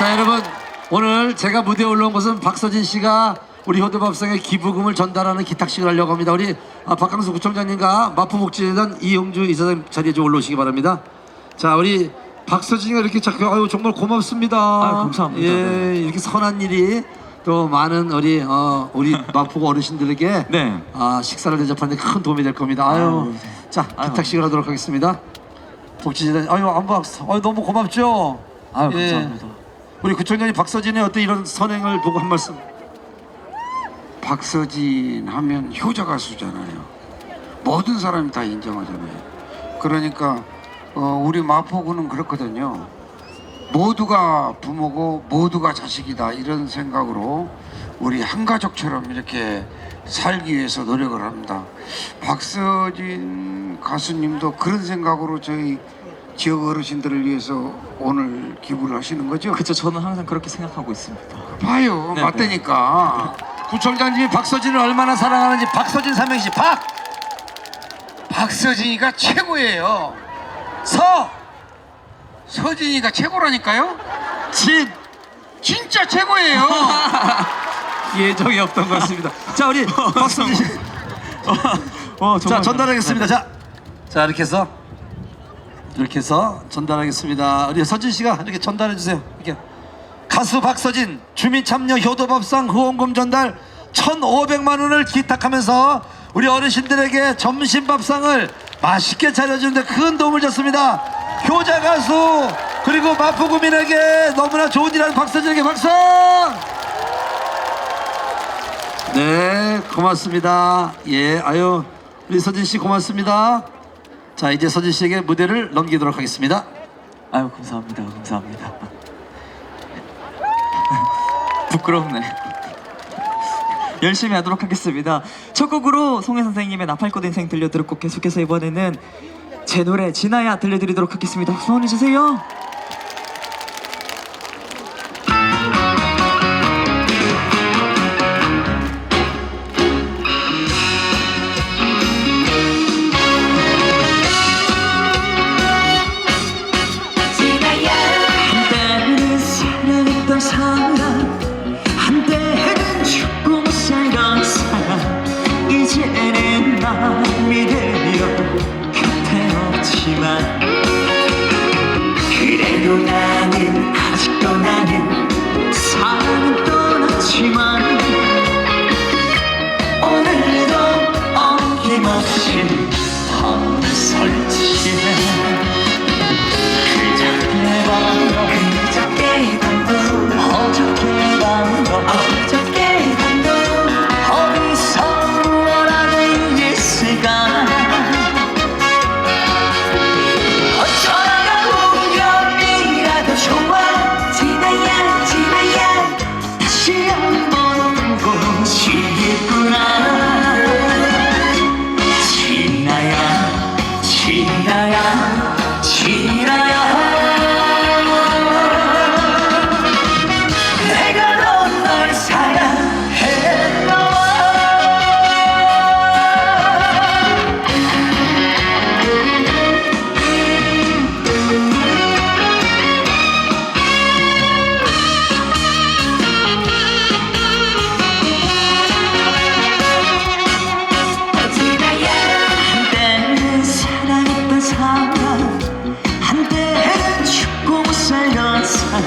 자 여러분 오늘 제가 무대에 올라온 것은 박서진 씨가 우리 효도밥상에 기부금을 전달하는 기탁식을 하려고 합니다 우리 아, 박강수 구청장님과 마포복지재단 이용주 이사장 자리에 좀 올라오시기 바랍니다 자 우리 박서진이가 이렇게 착해 아유 정말 고맙습니다 아유, 감사합니다. 예 네. 이렇게 선한 일이 또 많은 우리 어, 우리 마포구 어르신들에게 네. 아, 식사를 대접하는 데 큰 도움이 될 겁니다 아유 자 아유. 기탁식을 하도록 하겠습니다 복지재단 아유 안박스 아유 너무 고맙죠 아유 예. 감사합니다. 우리 구청장님 박서진의 어떤 이런 선행을 보고 한 말씀 박서진 하면 효자 가수잖아요. 모든 사람이 다 인정하잖아요. 그러니까 어, 우리 마포구는 그렇거든요. 모두가 부모고 모두가 자식이다 이런 생각으로 우리 한 가족처럼 이렇게 살기 위해서 노력을 합니다. 박서진 가수님도 그런 생각으로 저희 지역 어르신들을 위해서 오늘 기부를 하시는 거죠? 그쵸 저는 항상 그렇게 생각하고 있습니다. 봐요, 네, 맞다니까. 구청장님이 박서진을 얼마나 사랑하는지 박서진 삼행시 박! 박서진이가 최고예요. 서 서진이가 최고라니까요. 진! 진짜 최고예요. 예정이 없던 것 같습니다 자 우리 박서진 씨 어, 자 정말 전달하겠습니다 자, 자 이렇게 해서 이렇게 해서 전달하겠습니다. 우리 서진 씨가 이렇게 전달해 주세요. 이렇게. 가수 박서진 주민 참여 효도밥상 후원금 전달 1,500만 원을 기탁하면서 우리 어르신들에게 점심 밥상을 맛있게 차려주는데 큰 도움을 줬습니다. 효자 가수 그리고 마포구민에게 너무나 좋은 일하는 박서진에게 박수! 네 고맙습니다. 예 아유 우리 서진 씨 고맙습니다 자 이제 서진 씨에게 무대를 넘기도록 하겠습니다 아유 감사합니다. 감사합니다. 부끄럽네. 열심히 하도록 하겠습니다. 첫 곡으로 송혜 선생님의 나팔꽃 인생 들려드렸고 계속해서 이번에는 제 노래 진아야 들려드리도록 하겠습니다. 소원해 주세요.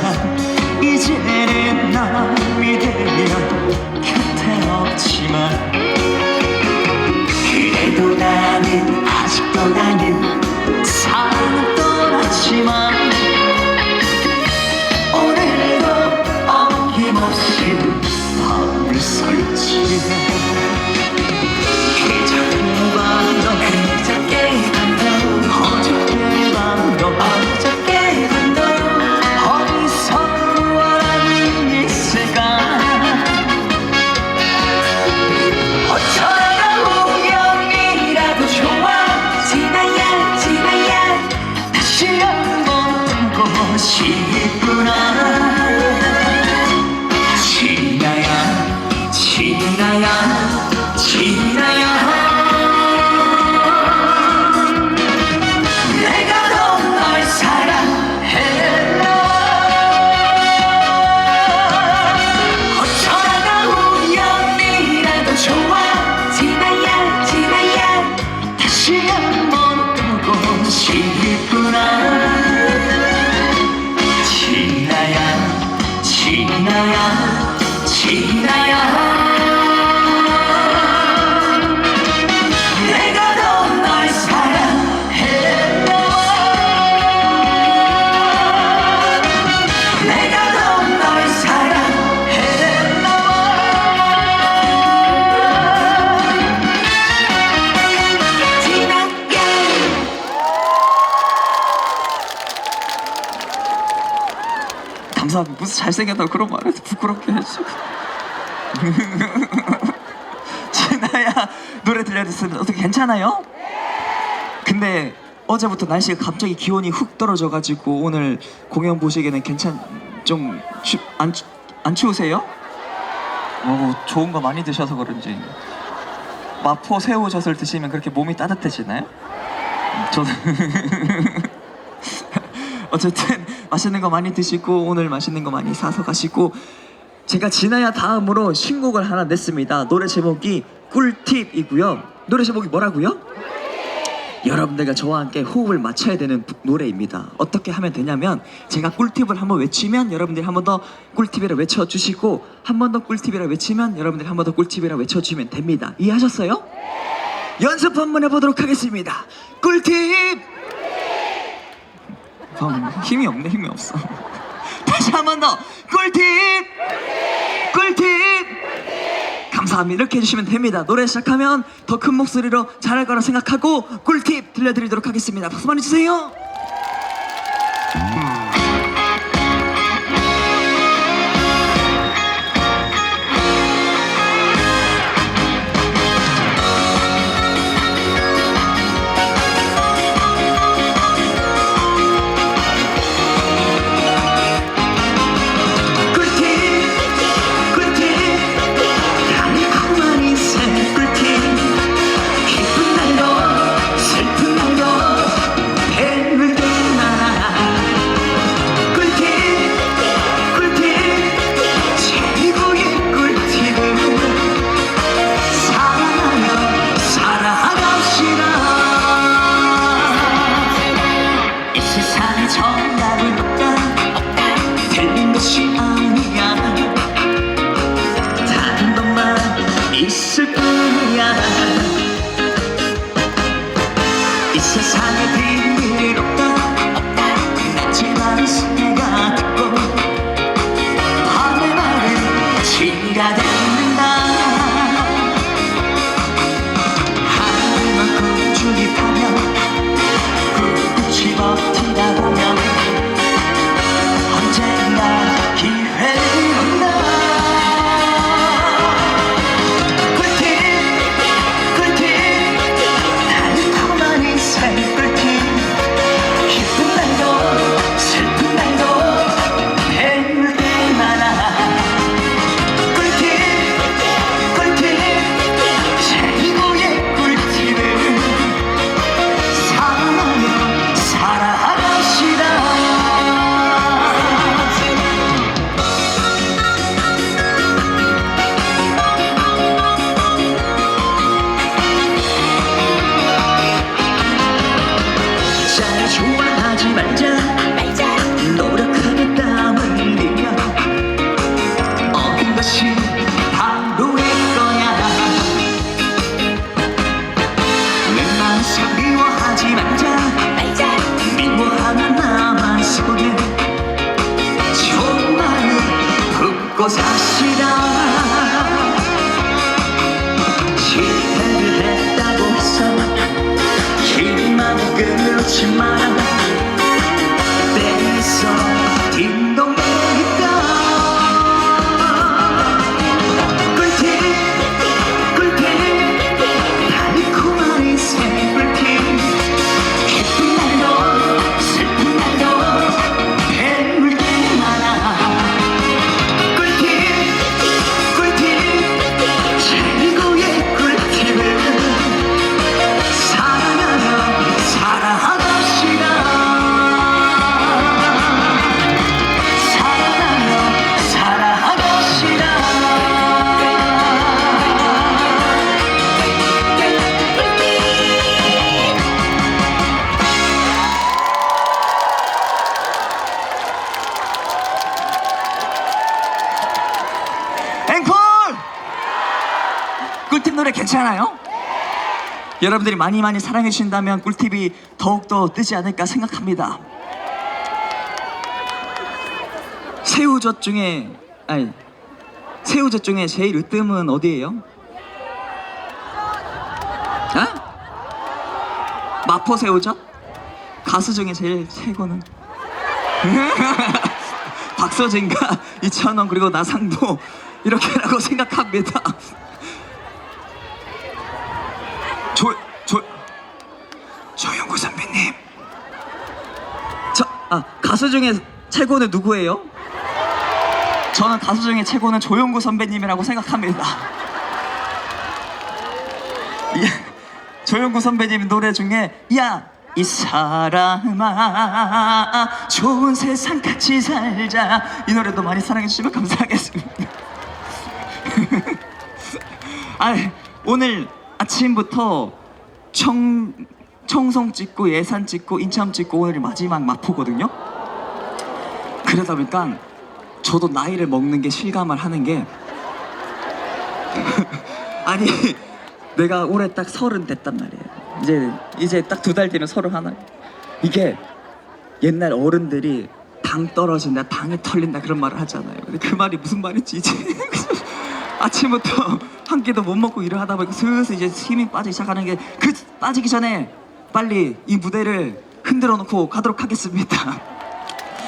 살던 무슨 잘생겼다고 그런 말해서 부끄럽게 해주고. 진아야 노래 들려줬으면 어떻게 괜찮아요? 근데 어제부터 날씨가 갑자기 기온이 훅 떨어져가지고 오늘 공연 보시기에는 괜찮 좀안 안 추우세요? 뭐 좋은 거 많이 드셔서 그런지 마포 새우젓을 드시면 그렇게 몸이 따뜻해지나요? 음, 저는 어쨌든 맛있는 거 많이 드시고 오늘 맛있는 거 많이 사서 가시고 제가 지나야 다음으로 신곡을 하나 냈습니다. 노래 제목이 꿀팁이고요. 노래 제목이 뭐라고요? 여러분들과 저와 함께 호흡을 맞춰야 되는 부- 노래입니다. 어떻게 하면 되냐면 제가 꿀팁을 한번 외치면 여러분들이 한 번 더 꿀팁이라 외쳐주시고 한 번 더 꿀팁이라 외치면 여러분들이 한 번 더 꿀팁이라 외쳐주면 됩니다. 이해하셨어요? 연습 한번 해보도록 하겠습니다. 꿀팁! 형 힘이 없네 힘이 없어. 다시 한 번더 꿀팁! 꿀팁! 감사합니다. 이렇게 해주시면 됩니다. 노래 시작하면 더 큰 목소리로 잘할 거라 생각하고 꿀팁 들려드리도록 하겠습니다. 박수 많이 주세요. 여러분들이 많이 많이 사랑해 주신다면 꿀팁이 더욱더 뜨지 않을까 생각합니다. 새우젓 중에 아니 새우젓 중에 제일 으뜸은 어디예요? 아? 마포 새우젓? 가수 중에 제일 최고는 박서진과 이찬원 그리고 나상도 이렇게라고 생각합니다. 조, 조, 조영구 선배님. 저, 아, 가수 중에 최고는 누구예요? 저는 가수 중에 최고는 조영구 선배님이라고 생각합니다. 예, 조영구 선배님 노래 중에 야! 이 사람아 좋은 세상 같이 살자 이 노래도 많이 사랑해 주시면 감사하겠습니다 아, 오늘 아침부터 청, 청송 찍고 예산 찍고 인천 찍고 오늘이 마지막 마포거든요. 그러다 보니까 저도 나이를 먹는 게 실감을 하는 게 아니 내가 올해 딱 서른 됐단 말이에요. 이제 이제 딱 두달 뒤면 서른 하나. 이게 옛날 어른들이 당 떨어진다, 당이 털린다 그런 말을 하잖아요. 근데 그 말이 무슨 말인지 이제 아침부터 한 끼도 못 먹고 일을 하다 보니까 슬슬 이제 힘이 빠지기 시작하는 게 그 빠지기 전에 빨리 이 무대를 흔들어 놓고 가도록 하겠습니다.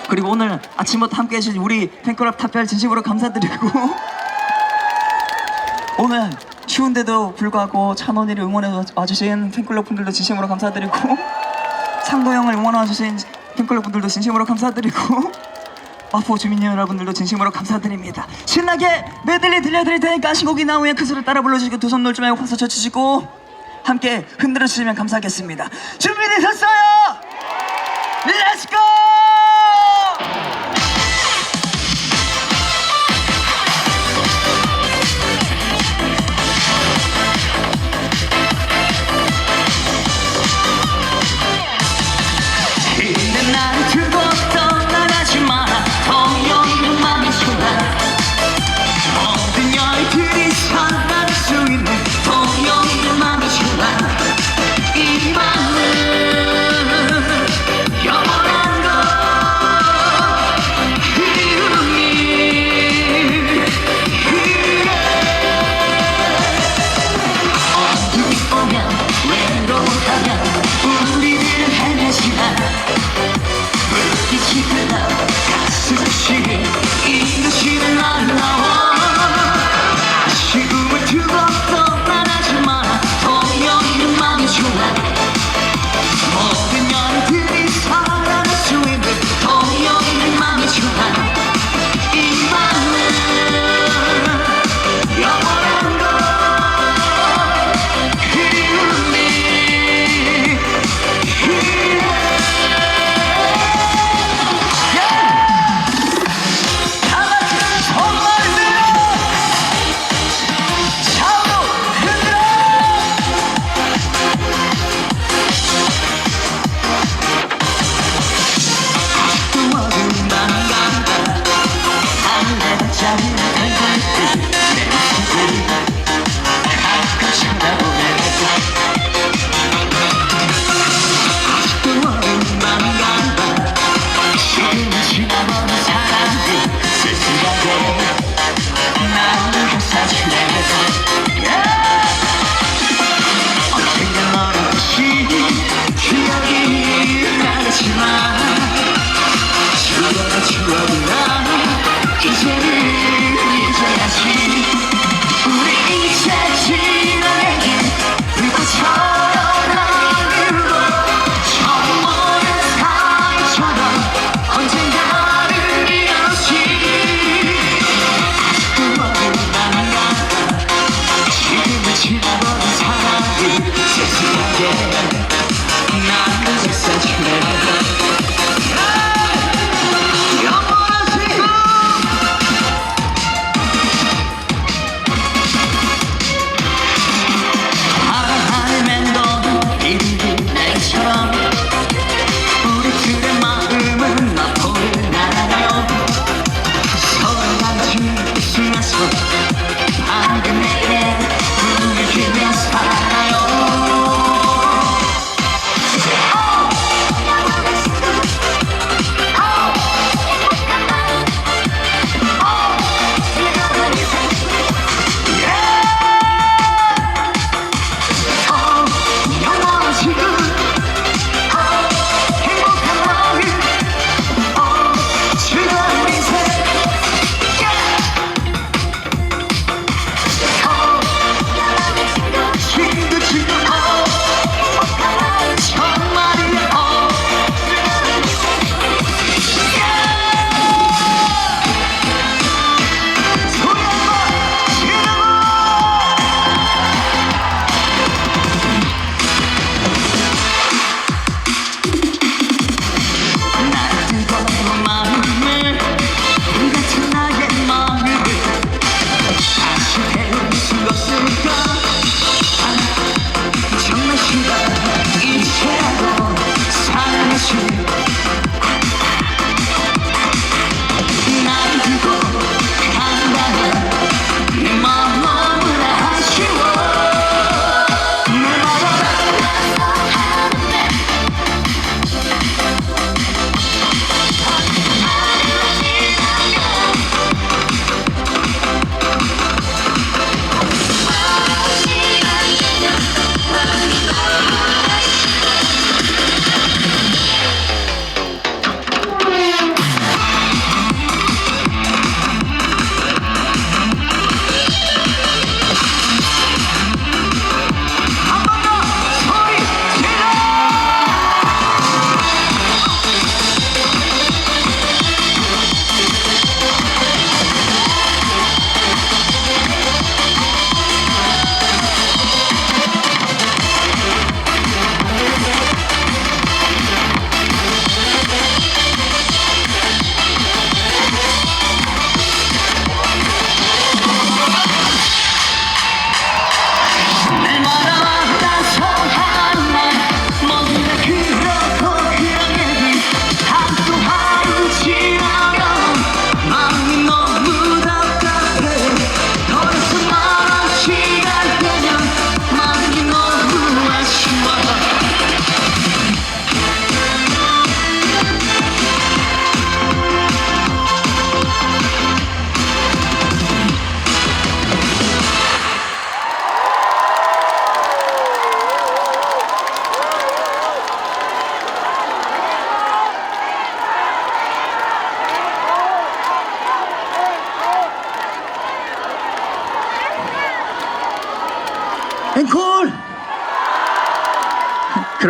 그리고 오늘 아침부터 함께 해주신 우리 팬클럽 탑별 진심으로 감사드리고 오늘 추운데도 불구하고 찬원이를 응원해 와주신 팬클럽 분들도 진심으로 감사드리고 상도 형을 응원해 와주신 팬클럽 분들도 진심으로 감사드리고 마포 주민 여러분들도 진심으로 감사드립니다. 신나게 메들리 들려드릴 테니까 신곡이 나오면 그 소리 따라 불러주시고 두 손 놀지 말고 박수 쳐주시고 함께 흔들어 주시면 감사하겠습니다. 준비되셨어요? 렛츠고!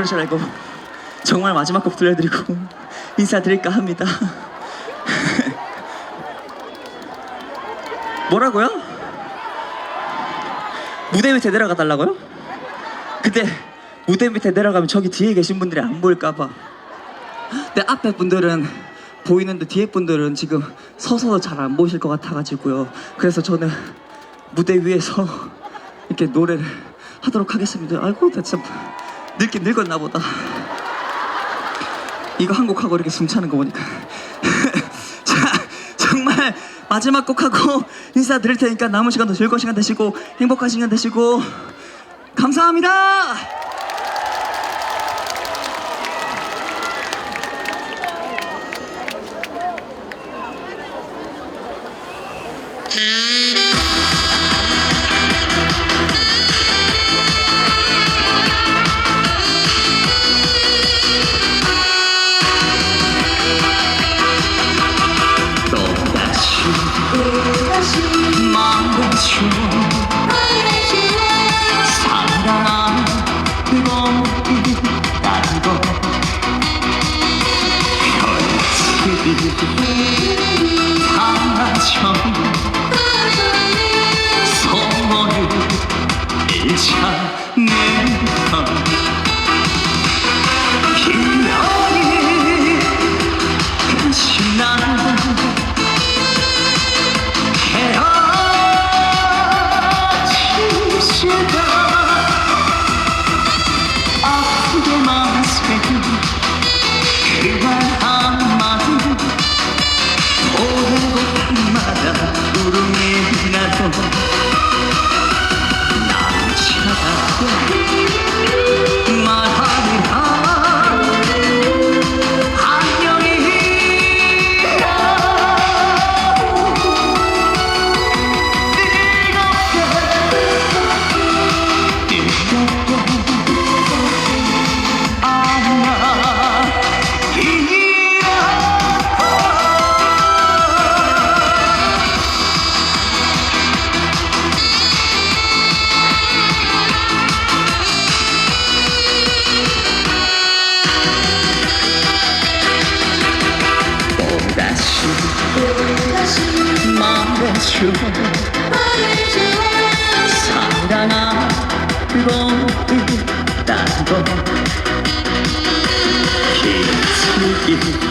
그럴 줄 알고 정말 마지막 곡 들려드리고 인사드릴까 합니다. 뭐라고요? 무대 밑에 내려가 달라고요? 근데 무대 밑에 내려가면 저기 뒤에 계신 분들이 안 보일까봐. 내 앞에 분들은 보이는데 뒤에 분들은 지금 서서 잘 안 보이실 것 같아가지고요. 그래서 저는 무대 위에서 이렇게 노래를 하도록 하겠습니다. 아이고, 나 진짜 늙긴 늙었나 보다. 이거 한 곡 하고 이렇게 숨 차는 거 보니까. 자, 정말 마지막 곡 하고 인사드릴 테니까 남은 시간도 즐거운 시간 되시고 행복한 시간 되시고 감사합니다. 말해줘 사랑하고 있다고 기특이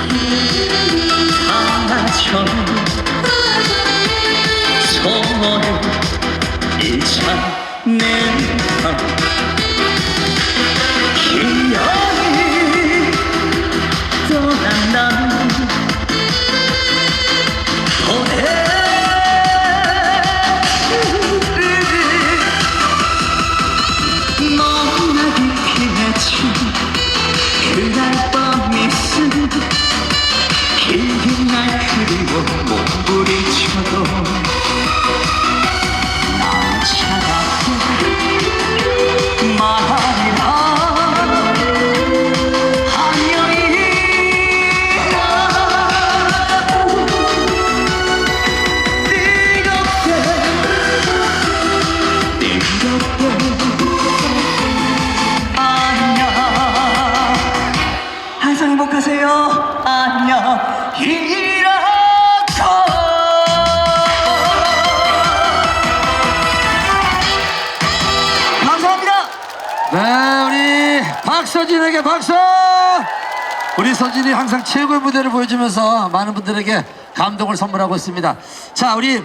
그리워 몸부림쳐도 서진에게 박수! 우리 서진이 항상 최고의 무대를 보여주면서 많은 분들에게 감동을 선물하고 있습니다. 자, 우리